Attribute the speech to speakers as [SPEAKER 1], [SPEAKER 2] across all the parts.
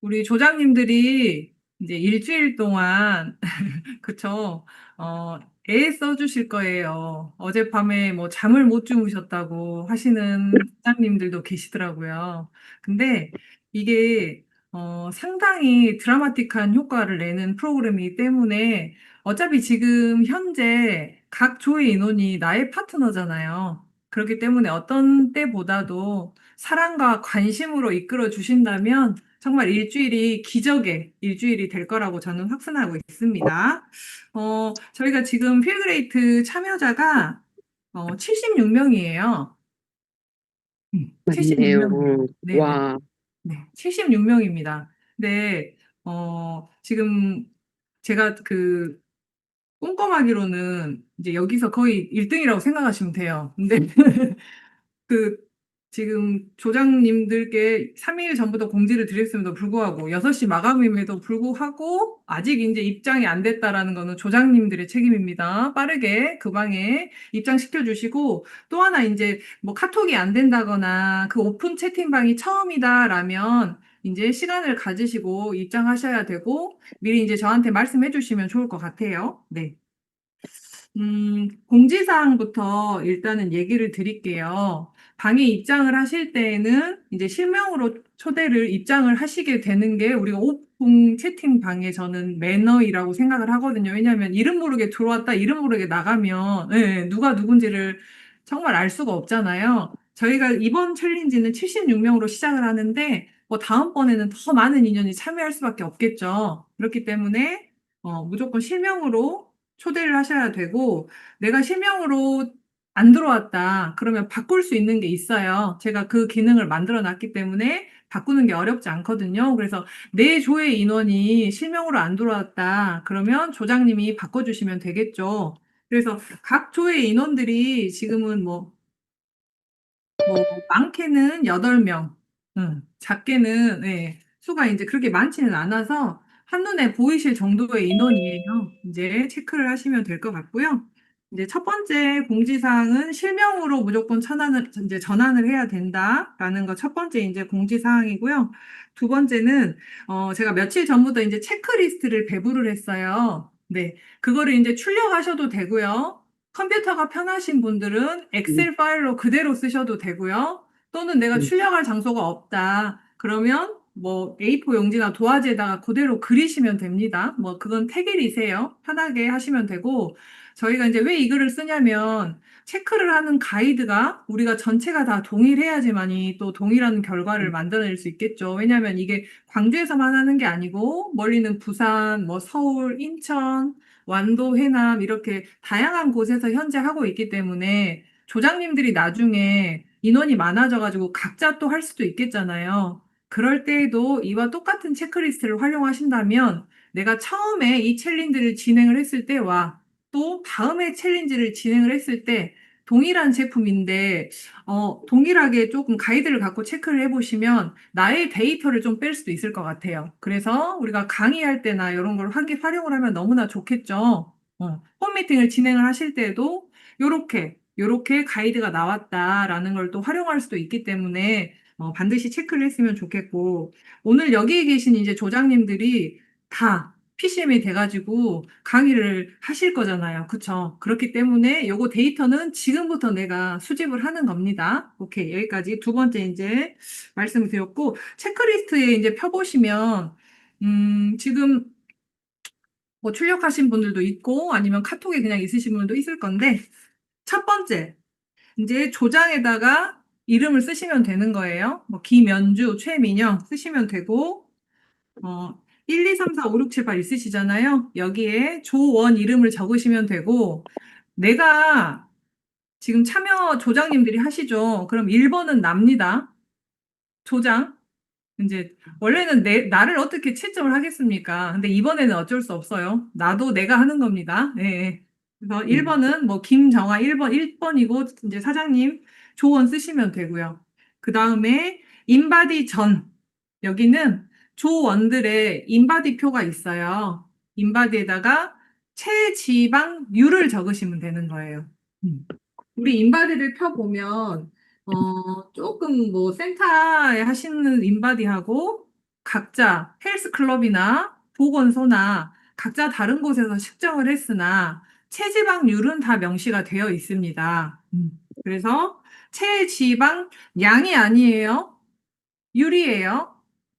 [SPEAKER 1] 우리 조장님들이 이제 일주일 동안 그쵸. 어 애 써 주실 거예요. 어젯밤에 뭐 잠을 못 주무셨다고 하시는 조장님들도 계시더라고요. 근데 이게 어 상당히 드라마틱한 효과를 내는 프로그램이기 때문에 어차피 지금 현재 각 조의 인원이 나의 파트너잖아요. 그렇기 때문에 어떤 때보다도 사랑과 관심으로 이끌어 주신다면 정말 일주일이 기적의 일주일이 될 거라고 저는 확신하고 있습니다. 어 저희가 지금 필그레이트 참여자가 어 76명이에요. 음 76 명.
[SPEAKER 2] 맞네요.
[SPEAKER 1] 네네.
[SPEAKER 2] 와.
[SPEAKER 1] 네. 76명입니다. 네. 어 지금 제가 그 꼼꼼하기로는 이제 여기서 거의 1 등이라고 생각하시면 돼요. 근데 그 지금 조장님들께 3일 전부터 공지를 드렸음에도 불구하고 6시 마감임에도 불구하고 아직 인제 입장이 안 됐다라는 거는 조장님들의 책임입니다. 빠르게 그 방에 입장시켜 주시고 또 하나 인제 뭐 카톡이 안 된다거나 그 오픈 채팅방이 처음이다라면 인제 시간을 가지시고 입장하셔야 되고 미리 인제 저한테 말씀해 주시면 좋을 것 같아요. 네. 음 공지사항부터 일단은 얘기를 드릴게요. 방에 입장을 하실 때에는 이제 실명으로 초대를 입장을 하시게 되는 게 우리가 오픈 채팅방에 저는 매너이라고 생각을 하거든요. 왜냐하면 이름 모르게 들어왔다 이름 모르게 나가면 예 누가 누군지를 정말 알 수가 없잖아요. 저희가 이번 챌린지는 76 명으로 시작을 하는데 뭐 다음번에는 더 많은 인원이 참여할 수밖에 없겠죠. 그렇기 때문에 어 무조건 실명으로 초대를 하셔야 되고 내가 실명으로 안 들어왔다 그러면 바꿀 수 있는 게 있어요. 제가 그 기능을 만들어 놨기 때문에 바꾸는 게 어렵지 않거든요. 그래서 내 조의 인원이 실명으로 안 들어왔다 그러면 조장님이 바꿔 주시면 되겠죠. 그래서 각 조의 인원들이 지금은 뭐 뭐 많게는 8명 음 작게는 예 수가 인제 그렇게 많지는 않아서 한눈에 보이실 정도의 인원이에요. 인제 체크를 하시면 될 것 같고요. 이제 첫 번째 공지사항은 "실명으로 무조건 전환을 인제 전환을 해야 된다."라는 거 첫 번째 인제 공지사항이고요. 두 번째는 어 제가 며칠 전부터 인제 체크리스트를 배부를 했어요. 네. 그거를 인제 출력하셔도 되고요. 컴퓨터가 편하신 분들은
[SPEAKER 2] 음.
[SPEAKER 1] 엑셀 파일로 그대로 쓰셔도 되고요. 또는 '내가
[SPEAKER 2] 음.
[SPEAKER 1] 출력할 장소가 없다.' 그러면 뭐 A4 용지나 도화지에다가 고대로 그리시면 됩니다. 뭐 그건 택일이세요. 편하게 하시면 되고 저희가 인제 왜 이 글을 쓰냐면 체크를 하는 가이드가 우리가 전체가 다 동일해야지만이 또 동일한 결과를
[SPEAKER 2] 음.
[SPEAKER 1] 만들어낼 수 있겠죠. 왜냐하면 이게 광주에서만 하는 게 아니고 멀리는 부산, 뭐 서울, 인천, 완도, 해남 이렇게 다양한 곳에서 현재 하고 있기 때문에 조장님들이 나중에 인원이 많아져 가지고 각자 또 할 수도 있겠잖아요. 그럴 때에도 이와 똑같은 체크리스트를 활용하신다면 내가 처음에 이 챌린지를 진행을 했을 때와 또 다음에 챌린지를 진행을 했을 때 동일한 제품인데 어 동일하게 쪼금 가이드를 갖고 체크를 해 보시면 나의 데이터를 좀 뺄 수도 있을 것 같아요. 그래서 우리가 강의할 때나 요런 걸 하기 활용을 하면 너무나 좋겠죠. 어 홈미팅을 진행을 하실 때에도 요렇게, 요렇게 '가이드가 나왔다.'라는 걸 또 활용할 수도 있기 때문에 어 반드시 체크를 했으면 좋겠고 오늘 여기에 계신 이제 조장님들이 다 PCM이 돼 가지고 강의를 하실 거잖아요. 그쵸? 그렇기 때문에 요거 데이터는 지금부터 내가 수집을 하는 겁니다. 오케이. 여기까지 두 번째 인제 말씀을 드렸고 체크리스트에 인제 펴 보시면 음 지금 뭐 출력하신 분들도 있고 아니면 카톡에 그냥 있으신 분들도 있을 건데 첫 번째 인제 조장에다가 이름을 쓰시면 되는 거예요. 뭐 김연주, 최민영 쓰시면 되고 어 1, 2, 3, 4, 5, 6, 7, 8 있으시잖아요. 여기에 조원 이름을 적으시면 되고 내가 지금 참여 조장님들이 하시죠. 그럼 1 번은 납니다. 조장. 인제 원래는 내 나를 어떻게 채점을 하겠습니까? 근데 이번에는 어쩔 수 없어요. 나도 내가 하는 겁니다. 예예. 그래서 1
[SPEAKER 2] 음.
[SPEAKER 1] 번은 뭐 김정아 1번 1 번이고 인제 사장님 조원 쓰시면 되고요. 그 다음에 인바디 전 여기는 조원들의 인바디 표가 있어요. 인바디에다가 체지방률을 적으시면 되는 거예요. 음. 우리 인바디를 펴 보면 어 쪼끔 뭐 센터에 하시는 인바디하고 각자 헬스클럽이나 보건소나 각자 다른 곳에서 측정을 했으나 체지방률은 다 명시가 되어 있습니다. 음, 그래서 체지방 양이 아니에요. 율이에요.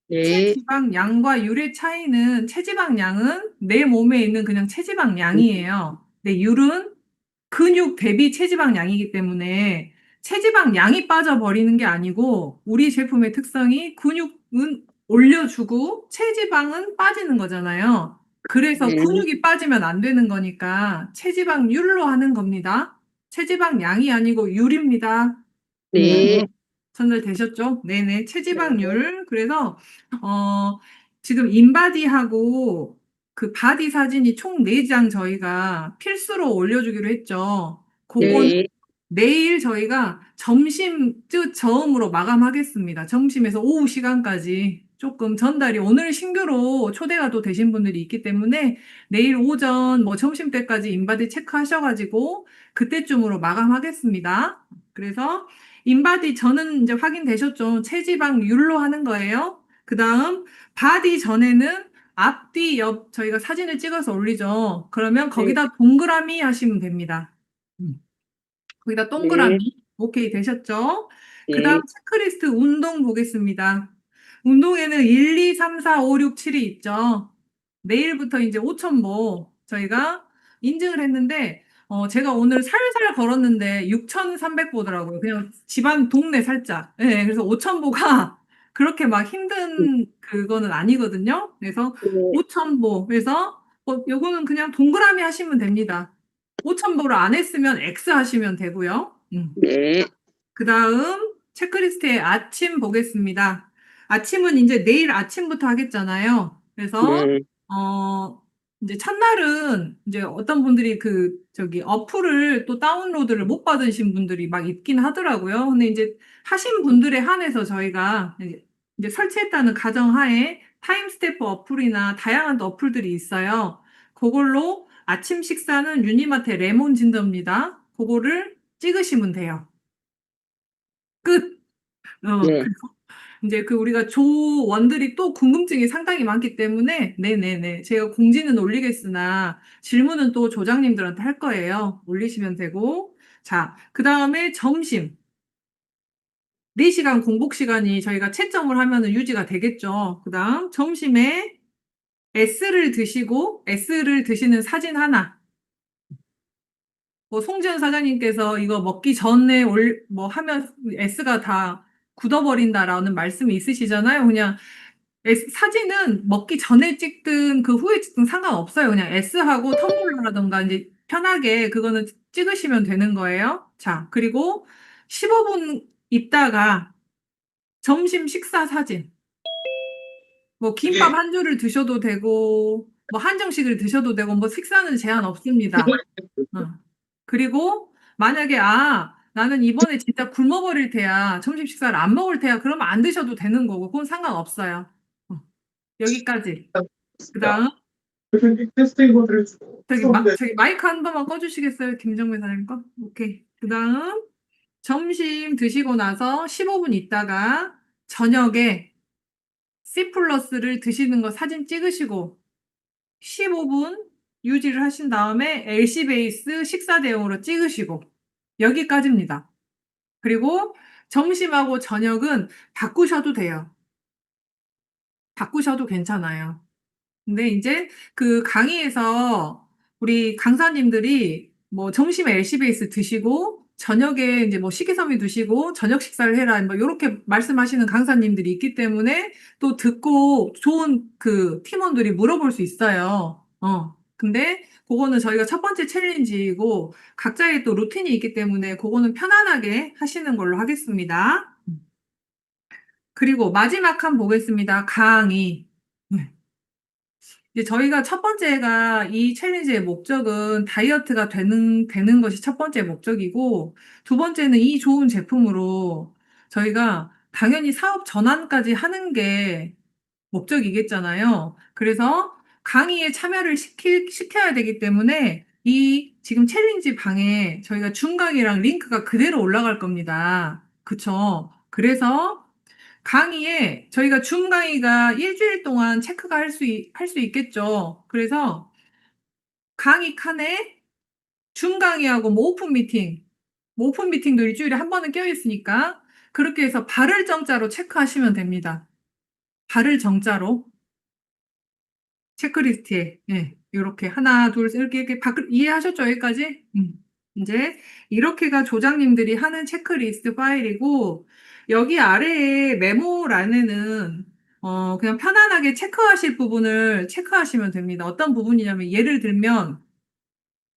[SPEAKER 2] 네,
[SPEAKER 1] 체지방 양과 율의 차이는 체지방 양은 내 몸에 있는 그냥 체지방 양이에요. 근데 율은 근육 대비 체지방 양이기 때문에 체지방 양이 빠져버리는 게 아니고 우리 제품의 특성이 근육은 올려주고 체지방은 빠지는 거잖아요. 그래서
[SPEAKER 2] 네.
[SPEAKER 1] 근육이 빠지면 안 되는 거니까 체지방률로 하는 겁니다. 체지방 양이 아니고 율입니다.
[SPEAKER 2] 네,
[SPEAKER 1] 전달되셨죠? 네네. 체지방률. 그래서, 어, 지금 인바디하고 그 바디 사진이 총 4 장 저희가 필수로 올려주기로 했죠. 그거는
[SPEAKER 2] 네,
[SPEAKER 1] 내일 저희가 점심 쯤 저음으로 마감하겠습니다. 점심에서 오후 시간까지 조금 전달이 오늘 신규로 초대가 또 되신 분들이 있기 때문에 내일 오전 뭐 점심 때까지 인바디 체크하셔 가지고 그때쯤으로 마감하겠습니다. 그래서 인바디 저는 이제 확인되셨죠? 체지방률로 하는 거예요. 그 다음 바디 전에는 앞뒤 옆 저희가 사진을 찍어서 올리죠. 그러면 거기다 동그라미 하시면 됩니다. 음. 거기다 동그라미 오케이 되셨죠? 그 다음 체크리스트 운동 보겠습니다. 운동에는 1, 2, 3, 4, 5, 6, 7이 있죠. 내일부터 이제 5,000보 저희가 인증을 했는데 어, 제가 오늘 살살 걸었는데 6,300 보더라고요. 그냥 집안 동네 살짝. 네, 그래서 5,000 보가 그렇게 막 힘든 그거는 아니거든요. 그래서
[SPEAKER 2] 네,
[SPEAKER 1] 5,000 보. 그래서 어, 요거는 그냥 동그라미 하시면 됩니다. 5,000 보를 안 했으면 X 하시면 되고요. 음.
[SPEAKER 2] 네,
[SPEAKER 1] 그 다음 체크리스트에 아침 보겠습니다. 아침은 이제 내일 아침부터 하겠잖아요. 그래서
[SPEAKER 2] 네,
[SPEAKER 1] 어 이제 첫날은 이제 어떤 분들이 그 저기 어플을 또 다운로드를 못 받으신 분들이 막 있긴 하더라고요. 근데 이제 하신 분들에 한해서 저희가 이제, 설치했다는 가정하에 타임스태프 어플이나 다양한 어플들이 있어요. 그걸로 아침 식사는 유니마트 레몬 진더입니다. 그거를 찍으시면 돼요. 끝. 어,
[SPEAKER 2] 네.
[SPEAKER 1] 이제 그 우리가 조원들이 또 궁금증이 상당히 많기 때문에 네네네 제가 공지는 올리겠으나 질문은 또 조장님들한테 할 거예요. 올리시면 되고 자, 그 다음에 점심 4시간 공복 시간이 저희가 채점을 하면은 유지가 되겠죠. 그 다음 점심에 S를 드시고 S를 드시는 사진 하나 뭐 송지현 사장님께서 이거 먹기 전에 올 뭐 하면 S가 다 굳어버린다라는 말씀이 있으시잖아요. 그냥 사진은 먹기 전에 찍든 그 후에 찍든 상관없어요. 그냥 S하고 텀블러라던가 이제 편하게 그거는 찍으시면 되는 거예요. 자, 그리고 15분 있다가 점심 식사 사진. 뭐 김밥 한 줄을 드셔도 되고 뭐 한정식을 드셔도 되고 뭐 식사는 제한 없습니다. 어. 그리고 만약에 아 나는 이번에 진짜 굶어버릴 테야 점심 식사를 안 먹을 테야 그러면 안 드셔도 되는 거고 그건 상관없어요. 어. 여기까지. 그 다음
[SPEAKER 3] 테스팅 코드를 주고
[SPEAKER 1] 저기, 마, 저기 마이크 한 번만 꺼주시겠어요, 김정민 사장님 거? 오케이. 그 다음 점심 드시고 나서 15분 있다가 저녁에 C 플러스를 드시는 거 사진 찍으시고 15분 유지를 하신 다음에 LC 베이스 식사 대용으로 찍으시고 여기까지입니다. 그리고 점심하고 저녁은 바꾸셔도 돼요. 바꾸셔도 괜찮아요. 근데 이제 그 강의에서 우리 강사님들이 뭐 점심에 LC 베이스 드시고 저녁에 이제 뭐 식이섬유 드시고 저녁 식사를 해라 뭐 요렇게 말씀하시는 강사님들이 있기 때문에 또 듣고 좋은 그 팀원들이 물어볼 수 있어요. 어. 근데 그거는 저희가 첫 번째 챌린지이고 각자의 또 루틴이 있기 때문에 그거는 편안하게 하시는 걸로 하겠습니다. 그리고 마지막 한 보겠습니다. 강의. 네. 이제 저희가 첫 번째가 이 챌린지의 목적은 다이어트가 되는, 되는 것이 첫 번째 목적이고, 두 번째는 이 좋은 제품으로 저희가 당연히 사업 전환까지 하는 게 목적이겠잖아요. 그래서 강의에 참여를 시키, 시켜야 되기 때문에 이 지금 챌린지 방에 저희가 중강이랑 링크가 그대로 올라갈 겁니다. 그쵸? 그래서 강의에 저희가 줌 강의가 일주일 동안 체크가 할 수, 할 수 있겠죠. 그래서 강의 칸에 줌 강의하고 뭐 오픈 미팅, 뭐 오픈 미팅도 일주일에 한 번은 껴있으니까 그렇게 해서 발을 정자로 체크하시면 됩니다. 발을 정자로 체크리스트에 예, 이렇게 하나 둘셋 이렇게 이렇게 바, 이해하셨죠 여기까지? 음. 이제 이렇게가 조장님들이 하는 체크리스트 파일이고 여기 아래에 메모란에는 어, 그냥 편안하게 체크하실 부분을 체크하시면 됩니다. 어떤 부분이냐면 예를 들면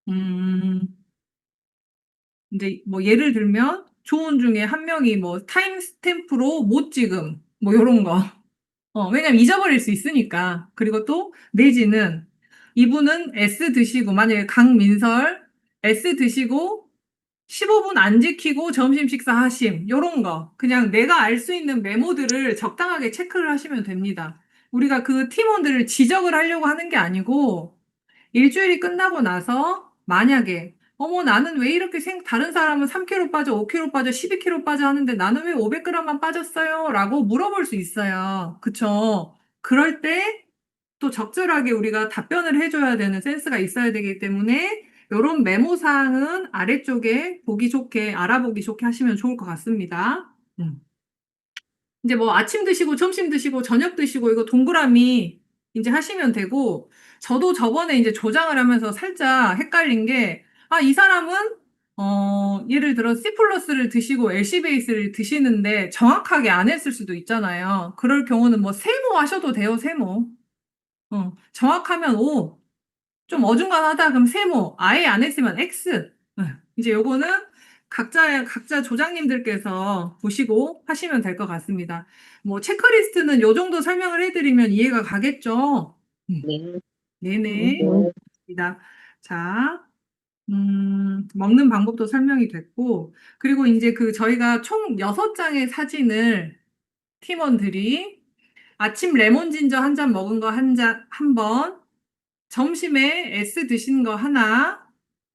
[SPEAKER 1] 음, 이제 뭐 예를 들면 조언 중에 한 명이 뭐 타임 스탬프로 못 지금 뭐 요런 거. 어, 왜냐면 잊어버릴 수 있으니까. 그리고 또 내지는 이분은 S 드시고 만약에 강민설 S 드시고 15분 안 지키고 점심 식사 하심 요런 거 그냥 내가 알 수 있는 메모들을 적당하게 체크를 하시면 됩니다. 우리가 그 팀원들을 지적을 하려고 하는 게 아니고 일주일이 끝나고 나서 만약에 어머 나는 왜 이렇게 생 다른 사람은 3kg 빠져 5kg 빠져 12kg 빠져 하는데 나는 왜 500g만 빠졌어요? 라고 물어볼 수 있어요. 그쵸? 그럴 때 또 적절하게 우리가 답변을 해줘야 되는 센스가 있어야 되기 때문에 이런 메모 사항은 아래쪽에 보기 좋게 알아보기 좋게 하시면 좋을 것 같습니다. 음. 이제 뭐 아침 드시고 점심 드시고 저녁 드시고 이거 동그라미 이제 하시면 되고 저도 저번에 이제 조장을 하면서 살짝 헷갈린 게 아, 이 사람은 어, 예를 들어 C 플러스를 드시고 LC 베이스를 드시는데 정확하게 안 했을 수도 있잖아요. 그럴 경우는 뭐 세모 하셔도 돼요, 세모. 어, 정확하면 O, 좀 어중간하다 그럼 세모, 아예 안 했으면 X. 어, 이제 요거는 각자 각자 조장님들께서 보시고 하시면 될 것 같습니다. 뭐 체크리스트는 요 정도 설명을 해드리면 이해가 가겠죠. 음.
[SPEAKER 2] 네.
[SPEAKER 1] 네네.
[SPEAKER 2] 네.
[SPEAKER 1] 자, 음, 먹는 방법도 설명이 됐고, 그리고 이제 그 저희가 총 6장의 사진을 팀원들이 아침 레몬 진저 한 잔 먹은 거 한 잔, 한 번, 점심에 S 드신 거 하나,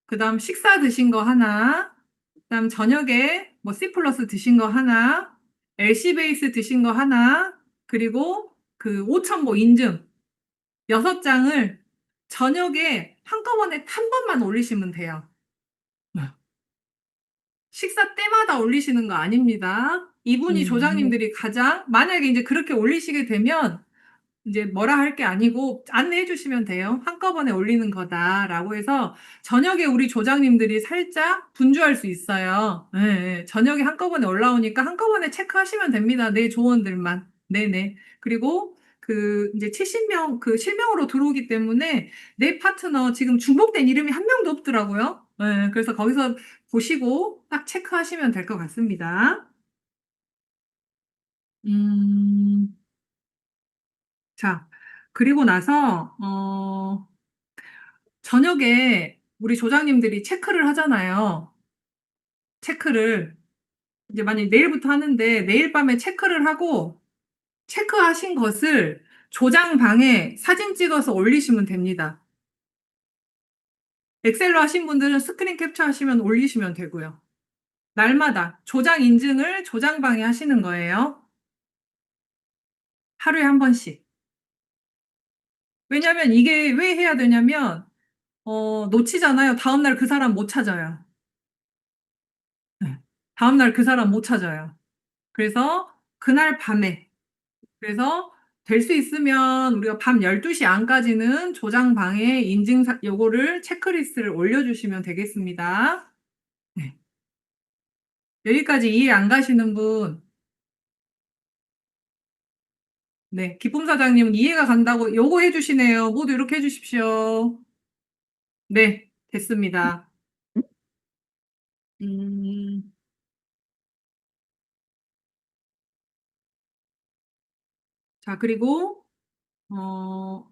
[SPEAKER 1] 그 다음 식사 드신 거 하나, 그 다음 저녁에 뭐 C 플러스 드신 거 하나, LC 베이스 드신 거 하나, 그리고 그 5,000보 인증 여섯 장을 저녁에 한꺼번에 한 번만 올리시면 돼요. 식사 때마다 올리시는 거 아닙니다. 이분이
[SPEAKER 2] 음.
[SPEAKER 1] 조장님들이 가장 만약에 이제 그렇게 올리시게 되면 이제 뭐라 할 게 아니고 안내해 주시면 돼요. 한꺼번에 올리는 거다라고 해서 저녁에 우리 조장님들이 살짝 분주할 수 있어요. 예, 예. 저녁에 한꺼번에 올라오니까 한꺼번에 체크하시면 됩니다. 내 조원들만. 네네. 그리고 그 이제 70명 그 실명으로 들어오기 때문에 내 파트너 지금 중복된 이름이 한 명도 없더라고요. 예, 그래서 거기서 보시고 딱 체크하시면 될 것 같습니다. 음. 자, 그리고 나서 어 저녁에 우리 조장님들이 체크를 하잖아요. 체크를 이제 만약에 내일부터 하는데 내일 밤에 체크를 하고 체크하신 것을 조장방에 사진 찍어서 올리시면 됩니다. 엑셀로 하신 분들은 스크린 캡처하시면 올리시면 되고요. 날마다 조장 인증을 조장방에 하시는 거예요. 하루에 한 번씩. 왜냐면 이게 왜 해야 되냐면 어 놓치잖아요. 다음날 그 사람 못 찾아요. 네. 다음날 그 사람 못 찾아요. 그래서 그날 밤에 그래서 될 수 있으면 우리가 밤 12시 안까지는 조장방에 인증 사 요거를 체크리스트를 올려주시면 되겠습니다. 네. 여기까지 이해 안 가시는 분 네, 기쁨 사장님 이해가 간다고 요거 해주시네요. 모두 이렇게 해주십시오. 네, 됐습니다. 음. 자, 그리고 어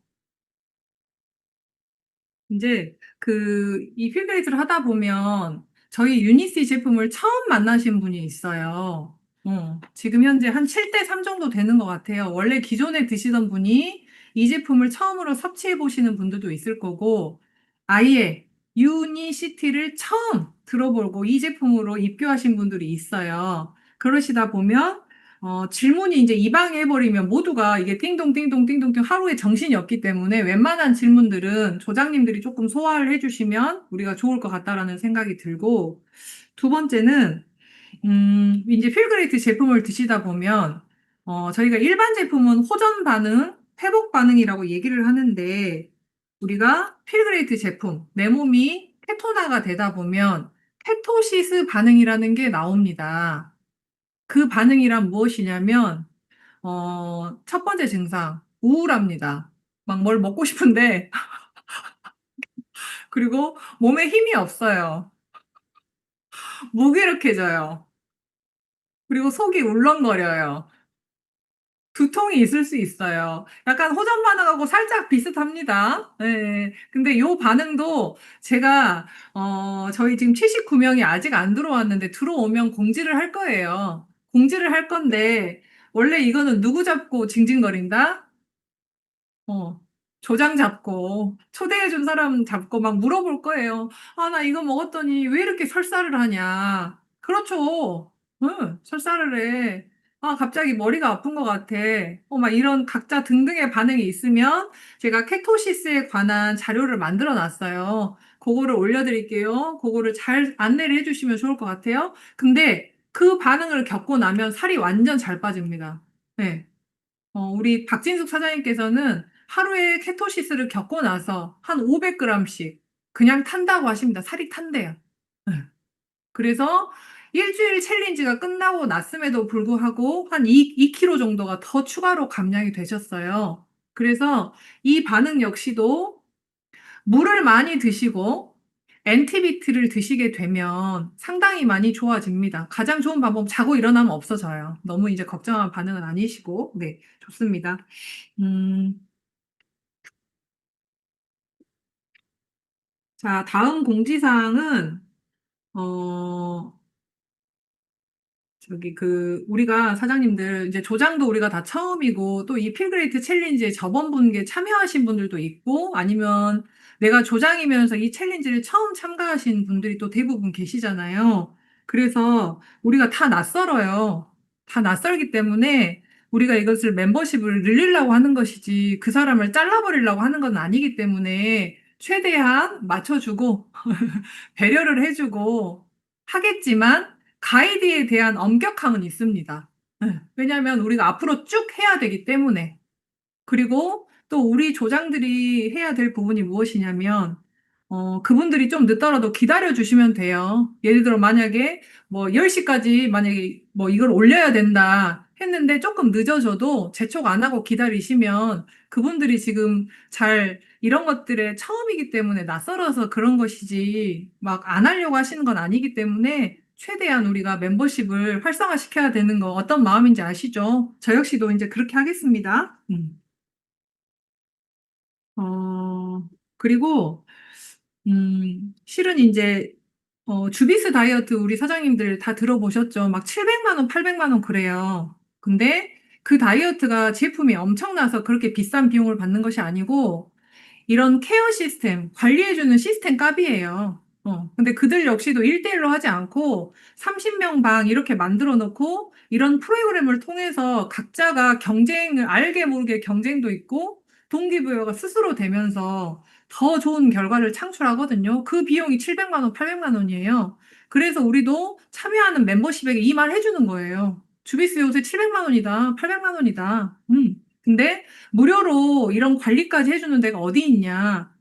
[SPEAKER 1] 인제 그 이 필드레이스를 하다 보면 저희 유니시 제품을 처음 만나신 분이 있어요. 어, 지금 현재 한 7대 3 정도 되는 것 같아요. 원래 기존에 드시던 분이 이 제품을 처음으로 섭취해 보시는 분들도 있을 거고 아예 유니시티를 처음 들어보고 이 제품으로 입교하신 분들이 있어요. 그러시다 보면 어, 질문이 이제 이방해버리면 모두가 이게 띵동띵동 띵동띵 하루에 정신이 없기 때문에 웬만한 질문들은 조장님들이 조금 소화를 해주시면 우리가 좋을 것 같다라는 생각이 들고 두 번째는 음, 이제 필그레이트 제품을 드시다 보면 어, 저희가 일반 제품은 호전 반응, 회복 반응이라고 얘기를 하는데 우리가 필그레이트 제품, 내 몸이 케토나가 되다 보면 케토시스 반응이라는 게 나옵니다. 그 반응이란 무엇이냐면 어, 첫 번째 증상 우울합니다. 막 뭘 먹고 싶은데 그리고 몸에 힘이 없어요. 무기력해져요. 그리고 속이 울렁거려요. 두통이 있을 수 있어요. 약간 호전 반응하고 살짝 비슷합니다. 예. 근데 요 반응도 제가 어, 저희 지금 79명이 아직 안 들어왔는데 들어오면 공지를 할 거예요. 공지를 할 건데 원래 이거는 누구 잡고 징징거린다? 어, 조장 잡고 초대해 준 사람 잡고 막 물어볼 거예요. 아, 나 이거 먹었더니 왜 이렇게 설사를 하냐? 그렇죠. 응, 설사를 해. 아, 갑자기 머리가 아픈 것 같아. 어, 막 이런 각자 등등의 반응이 있으면 제가 케토시스에 관한 자료를 만들어 놨어요. 그거를 올려드릴게요. 그거를 잘 안내를 해주시면 좋을 것 같아요. 근데 그 반응을 겪고 나면 살이 완전 잘 빠집니다. 네. 어, 우리 박진숙 사장님께서는 하루에 케토시스를 겪고 나서 한 500g씩 그냥 탄다고 하십니다. 살이 탄대요. 네. 그래서 일주일 챌린지가 끝나고 났음에도 불구하고 한 2, 2kg 정도가 더 추가로 감량이 되셨어요. 그래서 이 반응 역시도 물을 많이 드시고 엔티비트를 드시게 되면 상당히 많이 좋아집니다. 가장 좋은 방법 자고 일어나면 없어져요. 너무 이제 걱정한 반응은 아니시고 네 좋습니다. 음. 자 다음 공지사항은 어 저기 그 우리가 사장님들 이제 조장도 우리가 다 처음이고 또 이 필그레이트 챌린지에 저번 분께 참여하신 분들도 있고 아니면 내가 조장이면서 이 챌린지를 처음 참가하신 분들이 또 대부분 계시잖아요. 그래서 우리가 다 낯설어요. 다 낯설기 때문에 우리가 이것을 멤버십을 늘리려고 하는 것이지 그 사람을 잘라버리려고 하는 건 아니기 때문에 최대한 맞춰주고 배려를 해주고 하겠지만 가이드에 대한 엄격함은 있습니다. 예. 왜냐하면 우리가 앞으로 쭉 해야 되기 때문에. 그리고 또 우리 조장들이 해야 될 부분이 무엇이냐면 어, 그분들이 좀 늦더라도 기다려 주시면 돼요. 예를 들어 만약에 뭐 10시까지 만약에 뭐 이걸 올려야 된다 했는데 조금 늦어져도 재촉 안 하고 기다리시면 그분들이 지금 잘 이런 것들에 처음이기 때문에 낯설어서 그런 것이지 막 안 하려고 하시는 건 아니기 때문에 최대한 우리가 멤버십을 활성화시켜야 되는 거 어떤 마음인지 아시죠? 저 역시도 이제 그렇게 하겠습니다. 음. 어, 그리고 음, 실은 이제 어, 주비스 다이어트 우리 사장님들 다 들어보셨죠? 막 700만 원, 800만 원 그래요. 근데 그 다이어트가 제품이 엄청나서 그렇게 비싼 비용을 받는 것이 아니고 이런 케어 시스템, 관리해 주는 시스템 값이에요. 어, 근데 그들 역시도 1 대 1 로 하지 않고 30 명 방 이렇게 만들어 놓고 이런 프로그램을 통해서 각자가 경쟁을 알게 모르게 경쟁도 있고 동기부여가 스스로 되면서 더 좋은 결과를 창출하거든요. 그 비용이 700만 원, 800만 원이에요. 그래서 우리도 참여하는 멤버십에게 이 말 해주는 거예요. 주비스 요새 700만 원이다, 800만 원이다. 음. 근데 무료로 이런 관리까지 해주는 데가 어디 있냐.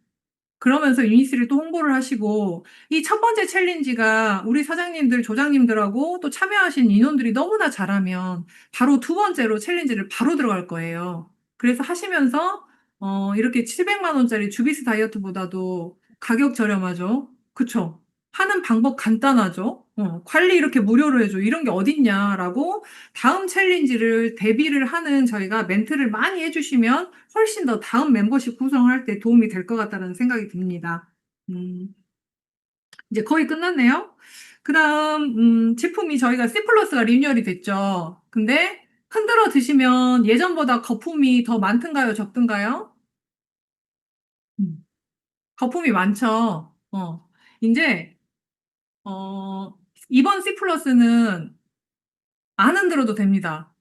[SPEAKER 1] 그러면서 유니스를 또 홍보를 하시고 이 첫 번째 챌린지가 우리 사장님들, 조장님들하고 또 참여하신 인원들이 너무나 잘하면 바로 두 번째로 챌린지를 바로 들어갈 거예요. 그래서 하시면서 어, 이렇게 700만 원짜리 주비스 다이어트보다도 가격 저렴하죠. 그쵸? 하는 방법 간단하죠. 어, 관리 이렇게 무료로 해 줘. 이런 게 어딨냐라고 다음 챌린지를 대비를 하는 저희가 멘트를 많이 해 주시면 훨씬 더 다음 멤버십 구성할 때 도움이 될 것 같다는 생각이 듭니다. 음, 이제 거의 끝났네요. 그 다음, 음, 제품이 저희가 C 플러스가 리뉴얼이 됐죠. 근데 흔들어 드시면 예전보다 거품이 더 많든가요, 적든가요? 음, 거품이 많죠. 어, 이제, 어, 이번 C 플러스는 안 흔들어도 됩니다.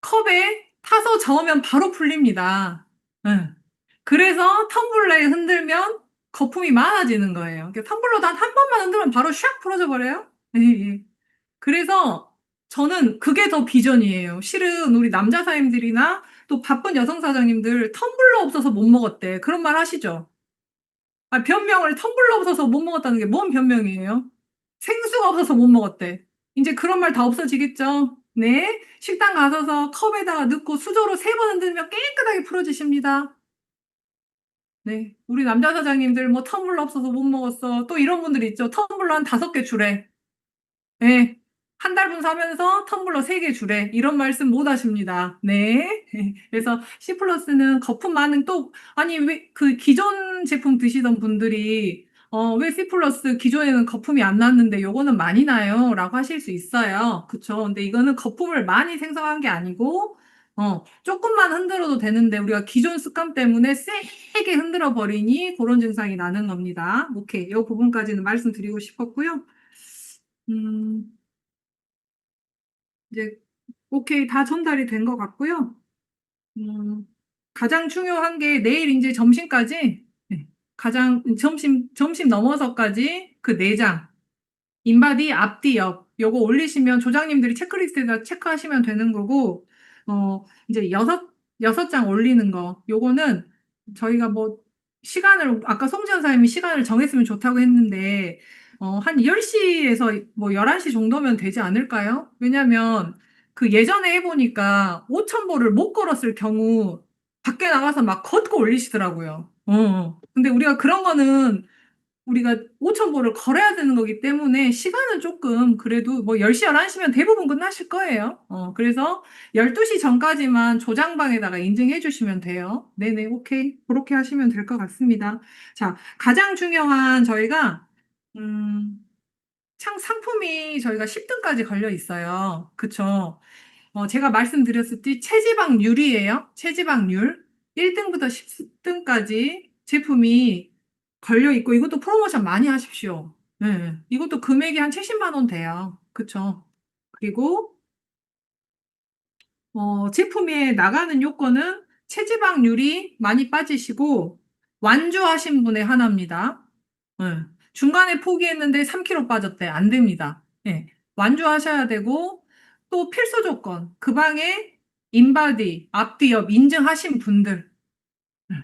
[SPEAKER 1] 컵에 타서 저으면 바로 풀립니다. 예. 그래서 텀블러에 흔들면 거품이 많아지는 거예요. 그러니까 텀블러도 한한 번만 흔들면 바로 샥 풀어져 버려요. 예예. 그래서 저는 그게 더 비전이에요. 실은 우리 남자 사장님들이나 또 바쁜 여성 사장님들 텀블러 없어서 못 먹었대. 그런 말 하시죠? 아 변명을 텀블러 없어서 못 먹었다는 게 뭔 변명이에요? 생수가 없어서 못 먹었대. 인제 그런 말 다 없어지겠죠? 네. 식당 가셔서 컵에다가 넣고 수저로 3번 흔들면 깨끗하게 풀어지십니다. 네. 우리 남자 사장님들 뭐 "텀블러 없어서 못 먹었어." 또 이런 분들 있죠. "텀블러 한 5개 주래." 예. 한 달분 사면서 "텀블러 3개 주래." 이런 말씀 못 하십니다. 네. 그래서 C 플러스는 거품 많은 또 아니 왜 그 기존 제품 드시던 분들이 어 "왜 C 플러스 기존에는 거품이 안 났는데 요거는 많이 나요?"라고 하실 수 있어요. 그쵸. 근데 이거는 거품을 많이 생성한 게 아니고 어 쪼끔만 흔들어도 되는데 우리가 기존 습관 때문에 세게 흔들어 버리니 고런 증상이 나는 겁니다. 오케이. 요 부분까지는 말씀드리고 싶었고요. 음. 이제 오케이. 다 전달이 된 것 같고요. 음. 가장 중요한 게 내일 인제 점심까지 네. 가장 점심 점심 넘어서까지 그 4장 인바디 앞뒤 옆 요거 올리시면 조장님들이 체크리스트에다 체크하시면 되는 거고 어 이제 6 6장 올리는 거 요거는 저희가 뭐 시간을 아까 송지연 사장님이 시간을 정했으면 좋다고 했는데 어 한 10 에서 뭐 11시 정도면 되지 않을까요? 왜냐면 그 예전에 해 보니까 5,000 보를 못 걸었을 경우 밖에 나가서 막 걷고 올리시더라고요. 어어. 근데 우리가 그런 거는 우리가 5,000 보를 걸어야 되는 거기 때문에 시간은 쪼끔 그래도 뭐 10시 11시면 대부분 끝나실 거예요. 어 그래서 12시 전까지만 조장방에다가 인증해 주시면 돼요. 네네. 오케이. 고렇게 하시면 될 것 같습니다. 자 가장 중요한 저희가 음창 상품이 저희가 10 등까지 걸려 있어요. 그쵸. 어 제가 말씀드렸듯이 체지방률이에요. 체지방률. 1 등부터 10 등까지 제품이 걸려 있고 이것도 프로모션 많이 하십시오. 예. 이것도 금액이 한 70만 원 돼요. 그쵸. 그리고 어 제품에 나가는 요건은 체지방률이 많이 빠지시고 완주하신 분의 하나입니다. 예. 중간에 포기했는데 3 킬로 빠졌대. 안 됩니다. 예. 완주하셔야 되고 또 필수 조건 그 방에 인바디 앞뒤 옆 인증하신 분들 음.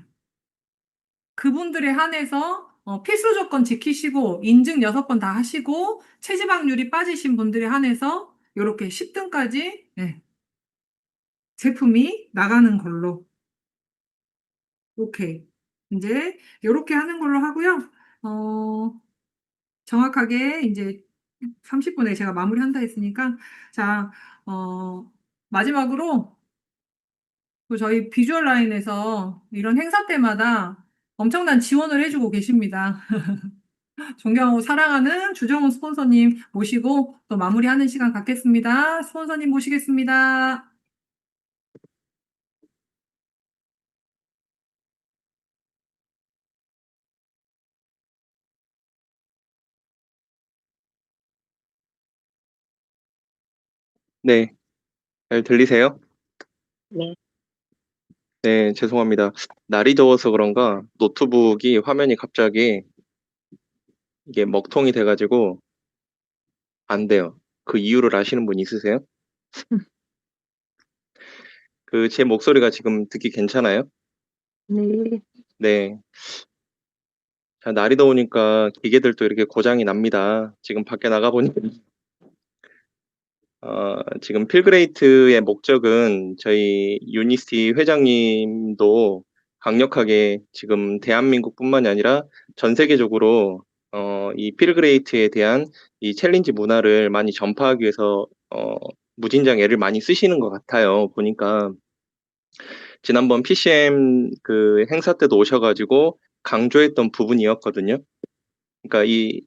[SPEAKER 1] 그분들에 한해서 어 필수 조건 지키시고 인증 6번 다 하시고 체지방률이 빠지신 분들에 한해서 요렇게 10 등까지 예. 제품이 나가는 걸로. 오케이. 인제 요렇게 하는 걸로 하고요. 어 정확하게 인제 30 분에 제가 마무리 한다 했으니까 자 어 마지막으로 그 저희 비주얼 라인에서 이런 행사 때마다 엄청난 지원을 해 주고 계십니다. 존경하고 사랑하는 주정훈 스폰서님 모시고 또 마무리하는 시간 갖겠습니다. 스폰서님 모시겠습니다.
[SPEAKER 2] 네. 잘 들리세요?
[SPEAKER 4] 네.
[SPEAKER 2] 네, 죄송합니다. 날이 더워서 그런가 노트북이 화면이 갑자기 이게 먹통이 돼 가지고 안 돼요. 그 이유를 아시는 분 있으세요? 그 제 목소리가 지금 듣기 괜찮아요?
[SPEAKER 4] 네.
[SPEAKER 2] 네. 자, 날이 더우니까 기계들도 이렇게 고장이 납니다. 지금 밖에 나가 보니 어 지금 필그레이트의 목적은 저희 유니스티 회장님도 강력하게 지금 대한민국뿐만이 아니라 전 세계적으로 어 이 필그레이트에 대한 이 챌린지 문화를 많이 전파하기 위해서 어 무진장 애를 많이 쓰시는 것 같아요, 보니까. 지난번 PCM 그 행사 때도 오셔 가지고 강조했던 부분이었거든요. 그러니까 이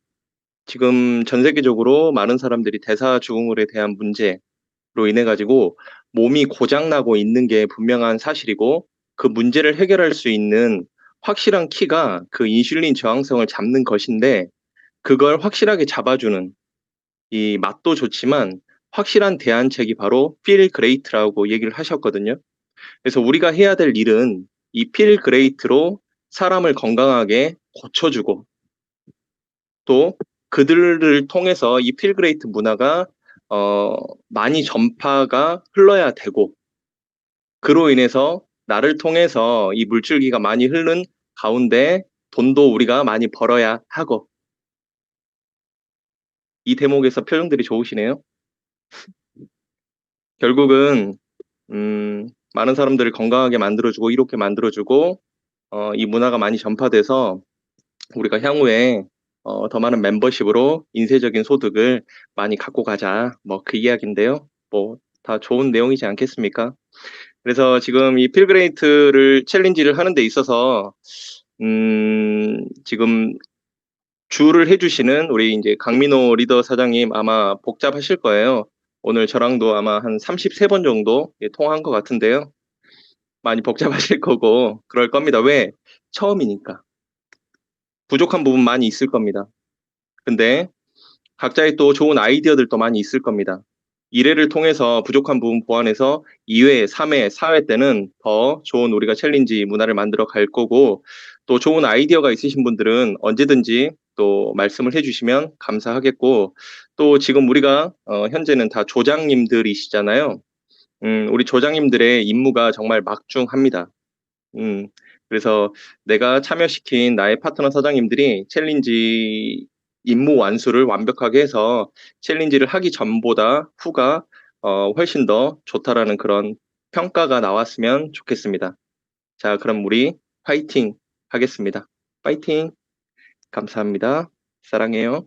[SPEAKER 2] 지금 전 세계적으로 많은 사람들이 대사증후군에 대한 문제로 인해 가지고 몸이 고장 나고 있는 게 분명한 사실이고 그 문제를 해결할 수 있는 확실한 키가 그 인슐린 저항성을 잡는 것인데 그걸 확실하게 잡아주는 이 맛도 좋지만 확실한 대안책이 바로 feel great라고 얘기를 하셨거든요. 그래서 우리가 해야 될 일은 이 feel great로 사람을 건강하게 고쳐주고 또 그들을 통해서 이 great 문화가 어, 많이 전파가 흘러야 되고 그로 인해서 나를 통해서 이 물줄기가 많이 흐르는 가운데 돈도 우리가 많이 벌어야 하고 이 대목에서 표정들이 좋으시네요. 결국은 음, 많은 사람들을 건강하게 만들어주고 이롭게 만들어주고 어, 이 문화가 많이 전파돼서 우리가 향후에 어, 더 많은 멤버십으로 인쇄적인 소득을 많이 갖고 가자. 뭐 그 이야기인데요. 뭐 다 좋은 내용이지 않겠습니까? 그래서 지금 이 필그레이트를 챌린지를 하는 데 있어서 음, 지금 주를 해주시는 우리 이제 강민호 리더 사장님 아마 복잡하실 거예요. 오늘 저랑도 아마 한 33번 정도 예, 통화한 것 같은데요. 많이 복잡하실 거고 그럴 겁니다. 왜? 처음이니까. 부족한 부분 많이 있을 겁니다. 근데 각자의 또 좋은 아이디어들도 많이 있을 겁니다. 1회를 통해서 부족한 부분 보완해서 2회, 3회, 4회 때는 더 좋은 우리가 챌린지 문화를 만들어 갈 거고 또 좋은 아이디어가 있으신 분들은 언제든지 또 말씀을 해주시면 감사하겠고 또 지금 우리가 어, 현재는 다 조장님들이시잖아요. 음, 우리 조장님들의 임무가 정말 막중합니다. 음, 그래서 내가 참여시킨 나의 파트너 사장님들이 챌린지 임무 완수를 완벽하게 해서 챌린지를 하기 전보다 후가 어, 훨씬 더 좋다라는 그런 평가가 나왔으면 좋겠습니다. 자, 그럼 우리 파이팅 하겠습니다. 파이팅! 감사합니다. 사랑해요.